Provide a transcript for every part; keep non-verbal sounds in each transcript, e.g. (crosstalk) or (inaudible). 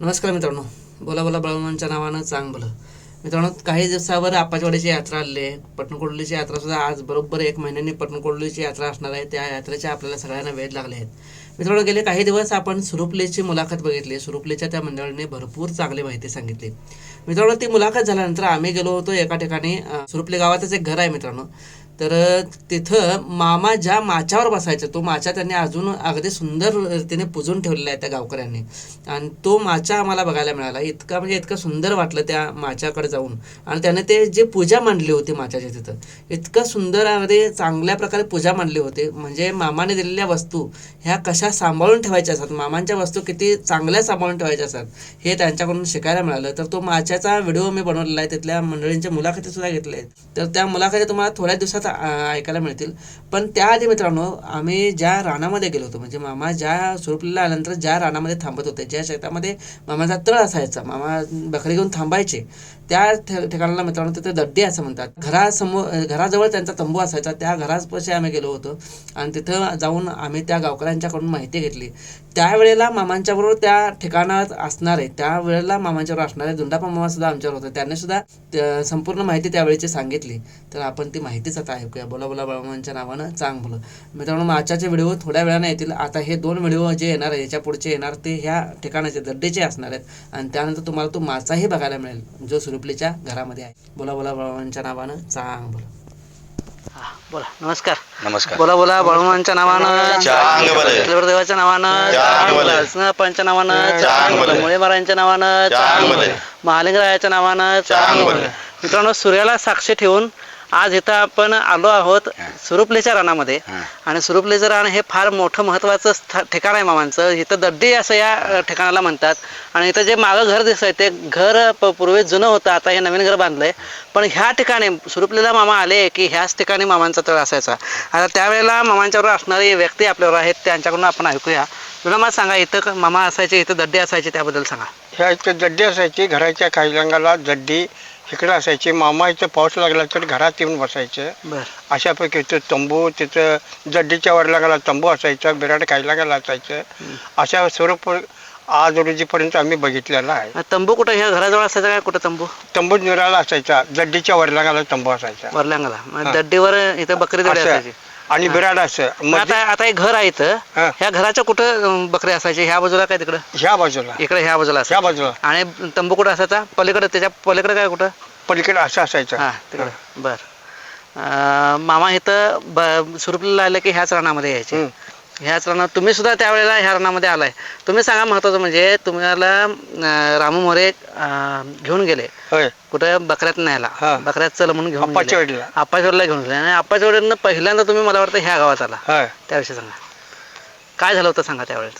नमस्कार मित्रांनो. बोला बोला बळवंतांच्या नावानं चांग भलं मित्रांनो काही दिवसावर आपाचवाडीची यात्रा आली आहे. पटणकोडलीची यात्रा सुद्धा आज बरोबर एक महिन्याने पटणकोडलीची यात्रा असणार आहे. त्या यात्रेच्या आपल्याला सगळ्यांना वेध लागले आहेत. मित्रांनो गेले काही दिवस आपण सुरुपलेची मुलाखत बघितली. सुरुपलेच्या त्या मंडळाने भरपूर चांगली माहिती सांगितली. मित्रांनो ती मुलाखत झाल्यानंतर आम्ही गेलो होतो एका ठिकाणी सुरुपले गावातच एक घर आहे मित्रांनो. तर तिथं मामा ज्या माच्यावर बसायचा तो माचा त्यांनी अजून अगदी सुंदर रीतीने पुजून ठेवलेला आहे त्या गावकऱ्यांनी. आणि तो माचा आम्हाला बघायला मिळाला. इतका म्हणजे इतकं सुंदर वाटलं त्या माच्याकडे जाऊन. आणि त्याने ते जे पूजा मांडली होती माच्याची तिथं इतकं सुंदर अगदी चांगल्या प्रकारे पूजा मांडली होती. म्हणजे मामाने दिलेल्या वस्तू ह्या कशा सांभाळून ठेवायच्या असतात? मामांच्या वस्तू किती चांगल्या सांभाळून ठेवायच्या असतात? हे त्यांच्याकडून शिकायला मिळालं. तर तो माच्याचा व्हिडिओ मी बनवलेला आहे. तिथल्या मंडळींच्या मुलाखती सुद्धा घेतल्या आहेत. तर त्या मुलाखती तुम्हाला थोड्या दिवसात ऐकायला मिळतील. पण त्याआधी मित्रांनो आम्ही ज्या रानामध्ये गेलो होतो म्हणजे मामा ज्या सुरुपलीला आल्यानंतर ज्या रानामध्ये थांबत होते ज्या शेतामध्ये मामाचा तळ असायचा मामा बकरी घेऊन थांबायचे त्या ठिकाणाला मित्रांनो तिथे दड्डी असं म्हणतात. घरासमोर घराजवळ त्यांचा तंबू असायचा त्या घरापाशी आम्ही गेलो होतो. आणि तिथं जाऊन आम्ही त्या गावकऱ्यांच्याकडून माहिती घेतली. त्यावेळेला मामांच्याबरोबर त्या ठिकाणात असणारे त्यावेळेला मामांच्याबरोबर असणारे दुंडापा मामा सुद्धा आमच्यावर होते. त्यांनी सुद्धा संपूर्ण माहिती त्यावेळेची सांगितली. तर आपण ती माहितीच आता ऐकूया बोला बोला मामांच्या नावानं चांग बोल. मित्रांनो माचाचे व्हिडिओ थोड्या वेळाने येतील. आता हे दोन व्हिडिओ जे येणार आहे याच्या पुढचे येणार ते ह्या ठिकाणाचे दड्डेचे असणार आहेत. आणि त्यानंतर तुम्हाला तो माचाही बघायला मिळेल. जो सुरुपलीच्या घरामध्ये आहे. बोला बोला बाळमांच्या नावानं चांग बोला. बोला. नमस्कार. नमस्कार. बोला बोला बाळमांच्या नावानं चांग भलं. देवाच्या नावानं चांग भलं. स्नपांच्या नावानं चांग चांग भलं. मुळे महाराजांच्या नावानं चांग चांग भलं. महालिंगरायाच्या नावानं. मित्रांनो सूर्याला साक्षी ठेवून आज इथं आपण आलो आहोत सुरुपलेच्या रानामध्ये. आणि सुरुपलेचं रान हे फार मोठं महत्वाचं ठिकाण आहे मामांचं. इथं दड्डी असं या ठिकाणाला म्हणतात. आणि इथं जे मागं घर दिसत आहे ते घर पूर्वी जुनं होतं. आता हे नवीन घर बांधलंय. पण ह्या ठिकाणी सुरुपलेला मामा आले की ह्याच ठिकाणी मामांचा तळ असायचा. आता त्यावेळेला मामांच्याबरोबर असणारी व्यक्ती आपल्यावर आहेत त्यांच्याकडून आपण ऐकूया. तुला मला सांगा इथं मामा असायचे इथं दड्डी असायचे त्याबद्दल सांगा. ह्या इथं जड्डी असायची घराच्या काही रंगाला जड्डी इकडं असायची. मामा इथं पाऊस लागला तर घरात येऊन बसायचं. अशापैकी इथं तंबू तिथं जड्डीच्या वर लागायला तंबू असायचा बिराड काही लागायला असायचं. अशा स्वरूप आज रोजीपर्यंत आम्ही बघितलेला आहे. तंबू कुठं? ह्या घराजवळ असायचा काय? कुठं तंबू? तंबू निराळा असायचा. जड्डीच्या वर लागायला तंबू असायचा. हा. दड्डीवर इथं बकरी. असायची. आणि बिराड असं. मग मध्ये आता आता एक घर आहे इथं. हा. ह्या घराच्या कुठं अं, बकरी असायची ह्या बाजूला काय तिकडं? ह्या बाजूला. इकडे ह्या बाजूला ह्या असायची. बाजूला. आणि तंबू कुठं असायचा? पलीकडे त्याच्या पलीकडे काय कुठं? पलीकडे असं असायचं. हा तिकडे. बर. अं, मामा इथं ब सुरुपलीला आलं की ह्याच रानामध्ये यायचे. हम्म. ह्याच रानात तुम्ही सुद्धा त्यावेळेला ह्या रानामध्ये आलाय. तुम्ही सांगा महत्वाचं म्हणजे तुम्हाला अं, रामू मोरे अं, घेऊन गेले. होय. कुठं? बकऱ्यात न्यायला. हा. बकऱ्यात चल म्हणून घेऊन गेले. अप्पाचीवाडीला घेऊन गेले. आणि अप्पाचीवाडीनं पहिल्यांदा तुम्ही मला वाटतं ह्या गावात आला. होय. त्याविषयी सांगा. काय झालं होतं सांगा त्यावेळेस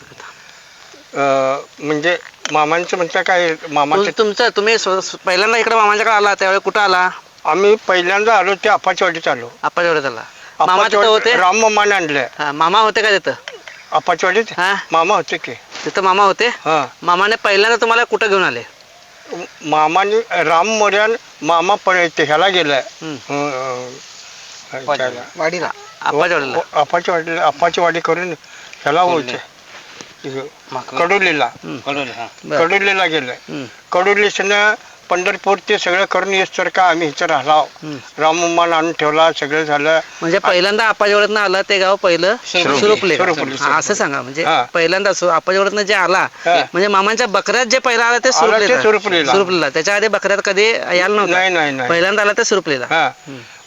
अं, म्हणजे मामांचं म्हणता काय? मामाचं तुम- तुमचं तुम्ही स्व- स्व- पहिल्यांदा इकडे मामाच्याकडे आला त्यावेळी कुठं आला? आम्ही पहिल्यांदा आलो ते अप्पाचवाडीत आलो. अप्पाचीवाडीत आला. मामा तिथं होते राम मामाने आणले हा, मामा होते का तिथं अप्पाचवाडीत हा मामा होते की तिथं मामा होते हा मामाने पहिल्यांदा तुम्हाला कुठं घेऊन आले मामाने राम मोर्यान मामा पळते ह्याला गेलाय हम्म. वाडीला अप्पाचीवाडीला अप्पाची वाडी अप्पाची वाडी करून ह्याला होते कडोलीला. कडोलीला गेलाय हम्म. कडोलीसनं पंढरपूर ते सगळं करून येत का आम्ही इथं राहिलो. राममान आणून ठेवला सगळं झालं म्हणजे पहिल्यांदा अप्पाचीवाडीतनं आला ते गाव पहिलं सुरुपले. सुरुपले सुरुपले, हा, असं सांगा म्हणजे हा. पहिल्यांदा सु- अप्पाचीवाडीतनं जे आला हा. म्हणजे मामांच्या बकऱ्यात जे पहिला आला ते आला ते सुरुपलेला सुरुपलेला. सुरुपलेला त्याच्या आधी बकऱ्यात कधी यायला नाही नव्हतं नाही नाही पहिल्यांदा आला ते सुरुपलेला हा.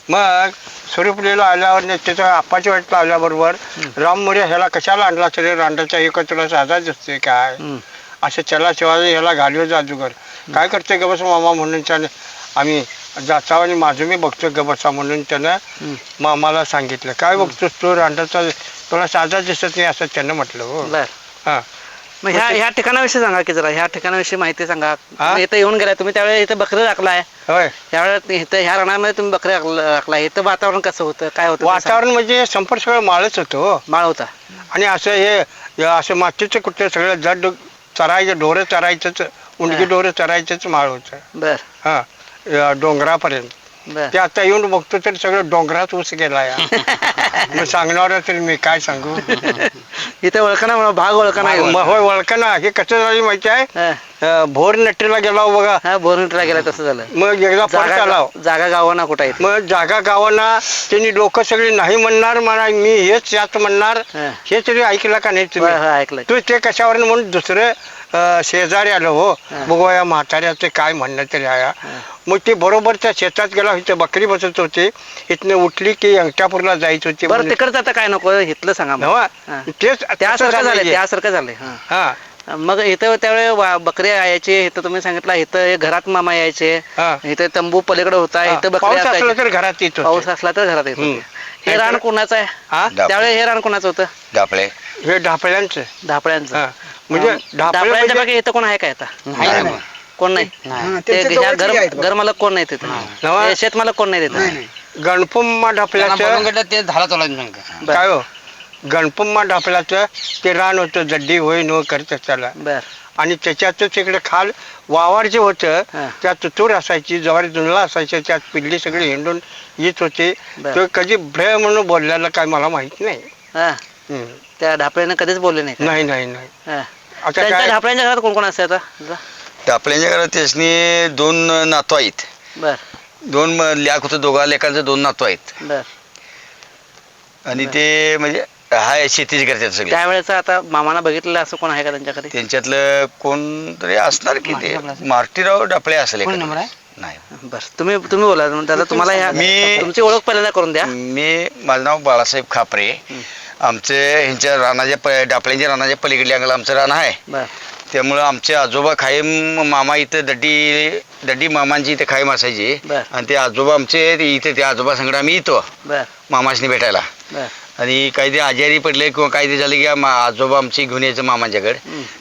मग स्वरूपलीला आल्यावर ने त्याच्या आप्पाच्या वाटला आल्याबरोबर राम मोर्या ह्याला कशाला आणला तरी रांडाचा एक तुला साधा दिसतोय काय हम्म. असं चला शिवाजी ह्याला घालवे जादूगर काय करते ग बस मामा म्हणून त्याने आम्ही जाचाव आणि माझं मी बघतो गबसा म्हणून त्यानं. मामाला सांगितलं. काय बघतोस तू? रांडाचा तुला साधा दिसत नाही असं त्यानं म्हटलं हो. बर. हा. मग ह्या ह्या ठिकाणाविषयी सांगा की जरा. ह्या ठिकाणाविषयी माहिती सांगा. हा? इथं येऊन गेलाय. तुम्ही त्यावेळेस इथं बकरी राखलाय. होय. त्यावेळेस इथं ह्या रानामध्ये तुम्ही बकरी राखलाय. इथं वातावरण कसं होतं? काय होतं? ते. वातावरण म्हणजे संपर्क सगळं माळच होतं हो. माळ होता. आणि असं हे हे असं मातीचं कुठे सगळं जड चरायचं ढोरं चरायचंच उंडकी. ढोरं चरायचंच माळ होतं. बर. हा डोंगरापर्यंत. बर. ते आता येऊन बघतो तर सगळं डोंगरात ऊस गेला या. (laughs) मग सांगणार तरी मी काय सांगू? इथे ओळखणा म्हणा भाग ओळखणा मग होय ओळख ना हे कसं झालं माहिती आहे? अं, भोर नट्टीला गेला हो बघा हा बोरमिटला गेला तसं झालं मग एकदा परत आला हो. जागा जागा गावाना कुठं आहे मग जागा गावांना त्यांनी लोक सगळी नाही म्हणणार मला मी हेच याच म्हणणार हा. हे तरी ऐकलं का नाही तुम्ही होय, ऐकलंय. तू ते कशावर म्हणून दुसरं अं, शेजारी आलं हो हा. बघू या म्हाताऱ्याचं काय म्हणणं तरी हा. मग ते बरोबर त्या शेतात गेला इथं बकरी बसत होती इथनं उठली की अंगठापूरला जायची होती बरं म्हणून. तिकडचं आता काय नको इथलं सांगा? हा. तेच त्यासारखं झालंय. त्यासारखं झालंय हा. हा मग इथं त्यावेळी बकरी यायचे इथं तुम्ही सांगितलं इथं हे घरात मामा यायचे. इथं तंबू पलीकडे होता हा. इथं पाऊस बकरी असला तर घरात येत पाऊस. असला तर घरात येत. होते. हे रान कोणाचं आहे? हा? त्यावेळी हे रान कोणाचं होतं? डापळे. हे ढापळ्यांचं. धापळ्यांचं हा. म्हणजे अं, ढापळे धापळ्यांच्या म्हणजे- बाकी इथं कोण आहे का आता? नाही. कोण नाही? ते ह्या घर घरमालक कोण नाही तिथं? नवा? हे शेतमालक कोण नाही तिथं? गणपम्मा ढापल्याचं ते झाला चला काय हो? गणपम्मा ढापल्याचं ते रान होतं जड्डी होय न करत त्याला बर. आणि त्याच्यातच इकडे खाल वावर जे होतं हा. त्यात तुतूर असायची ज्वारी जुनला असायचं त्यात पिल्ली सगळी हिंडून येत होते. बर. तो कधी भ्रय म्हणून बोललेलं काय मला माहीत नाही. हा. हम्म. त्या ढापळ्याने कधीच बोलले नाही का? नाही नाही नाही. हा. आता त्यांच्या काय? ढापळ्यांच्या घरात कोण कोण असते आता? घरात त्यासनी दोन नातू आहेत. बर. दोन म- लेक होतं दोघा लेकांचे दोन नातू आहेत. बर. आणि ते म्हणजे हाय शेतीच करतात सगळे. त्यावेळेस आता मामाना बघितलेलं असं कोण आहे का त्यांच्याकडे? त्यांच्यातलं कोण तरी असणार की ते. मारुतीराव डापळे असेल. नाही. बर तुम्ही तुम्ही बोला दादा तुम्हाला ह्या मी- तुमची ओळख पहिल्यांदा करून द्या. मी माझं नाव बाळासाहेब खापरे. आमचे ह्यांच्या रानाच्या प डापळ्यांच्या रानाच्या पलीकडल्या अंगाला आमचं रान आहे. बर. त्यामुळं आमचे आजोबा खायम मामा इथं दड्डी दड्डी मामांची इथे खायम असायची. बर. आणि ते आजोबा आमचे ते इथे त्या आजोबा संगड आम्ही येतो बर. मामाशनी भेटायला. बर. आणि काही ते आजारी पडले किंवा काही ते झाले की आम- आजोबा आमची घेऊन यायचं मामांच्याकडे.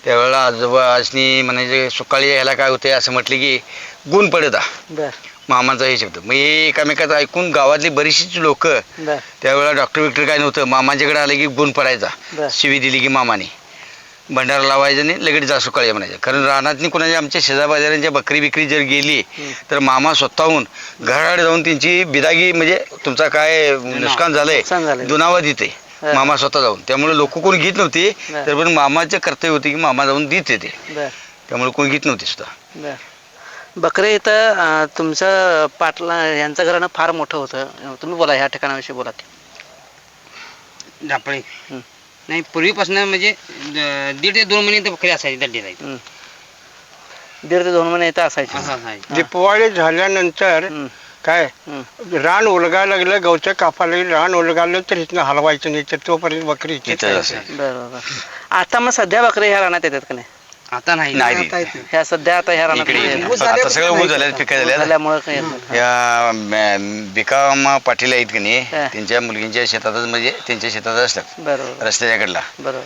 त्यावेळेला आजोबासनी म्हणायचे सकाळी यायला काय होते असं म्हटलं की गुण पडत बर. मामांचा हे शब्द. मग हे एकामेकाचं ऐकून गावातली बरीचशीच लोक बर. त्यावेळेला डॉक्टर विक्टर काय नव्हतं मामांच्याकडे आले की गुण पडायचा. बर. शिवी दिली की मामाने. भंडारा लावायचं आणि लगेच जा सकाळी म्हणायचं. कारण रानातनी कोणाच्या आमच्या शेजाबाजारांच्या बकरी बिकरी जर गेली तर मामा स्वतःहून घराकडे जाऊन त्यांची बिदागी म्हणजे तुमचा काय नुकसान झालंय. दुनावा देते. मामा स्वतः जाऊन. त्यामुळे लोक कोण घेत नव्हती. तर पण मामाचे कर्तव्य होते की मामा जाऊन देते ते. बर. त्यामुळे कोण घेत नव्हते सुद्धा. बर. बकरे इथं तुमचं पाटला यांचं घराणं फार मोठं होतं. तुम्ही बोला ह्या ठिकाणाविषयी बोला. हं. नाही पूर्वीपासून म्हणजे द- दीड ते दोन महिने तर बकरी असायची दड्डी राहायची हं. दीड ते दोन महिने इथं असायचे असं असायचं दिपवाळी झाल्यानंतर हं. काय हं. रान उलगायला लागलं गवचं कापायला लागलं रान उलगालं तर इथनं हलवायचं नाही तर तोपर्यंत बकरी इथेच इथंच राहायची. असेल. बरं बरं आता मग सध्या बकरे ह्या रानात येतात का नाही आता नाही. नाही. ह्या सध्या आता ह्या रानात इकडे नाही. आता सगळं ऊस झालं पिकं झाल्या झाल्यामुळं काही येत नाही. या म- बिकामा पाटील आहेत की नाही. त्यांच्या मुलगींच्या शेतातच म्हणजे त्यांच्या शेतात असतात. बरोबर. रस्त्याच्या कडला बरोबर.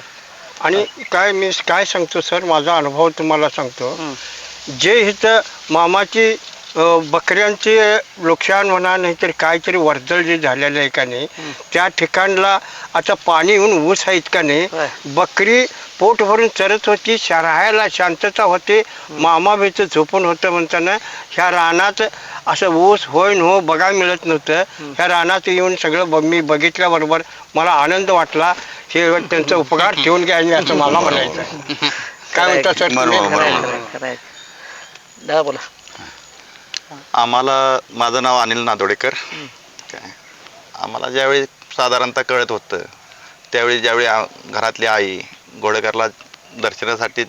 आणि काय मी काय सांगतो सर? माझा अनुभव तुम्हाला सांगतो. हं. जे इथं मामाची बकऱ्यांची नुकसान म्हणा नाहीतर काहीतरी वर्दळ जे झालेलं आहे का नाही त्या ठिकाणला आता पाणी येऊन ऊस आहेत का नाही. बकरी पोट भरून चरत होती राहायला शांतता होते मामा भीत झोपून होतं म्हणताना ह्या रानात असं ऊस होय न हो बघायला मिळत नव्हतं. ह्या रानात येऊन सगळं ब मी बघितल्याबरोबर मला आनंद वाटला. हे त्यांचा उपकार ठेवून घ्या असं मला म्हणायचं. (laughs) काय म्हणता सर बोला. आम्हाला माझं नाव अनिल नादोडेकर. काय आम्हाला ज्यावेळी साधारणतः कळत होतं त्यावेळी ज्यावेळी आ- घरातली आई घोडेकरला दर्शनासाठी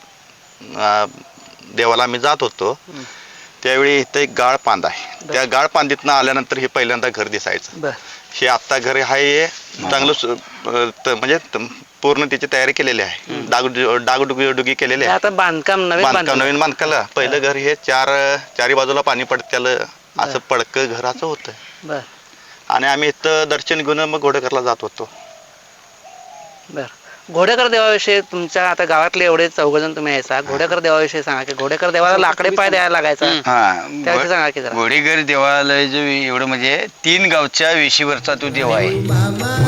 देवाला आम्ही जात होतो त्यावेळी इथं एक गाळ पांद आहे. त्या गाळ पांदीतनं आल्यानंतर हे पहिल्यांदा घर दिसायचं. बर. हे आत्ता घर आहे हे चांगलं सु- अ, त- म्हणजे त- पूर्ण त्याची तयारी केलेली आहे. डाग डागडुगी केलेली हे आहे. आता बांधकाम नवीन बांधकाम बांधकाम. नवीन बांधकाला पहिलं घर हे चार चारी बाजूला पाणी पडत्यालं असं पडकं घराचं होतं. आणि आम्ही इथं दर्शन घेऊन मग घोडेकरला जात होतो. बर. घोडेकर देवाविषयी तुमच्या आता गावातले एवढे चौघजण तुम्ही यायचा घोडेकर देवाविषयी सांगा की घोडेकर देवाला लाकडे पाय द्यायला लागायचा. त्याविषयी सांगा की हा जरा. घोडेकर देवालय जो एवढं म्हणजे तीन गावच्या वेशीवरचा तो देव आहे.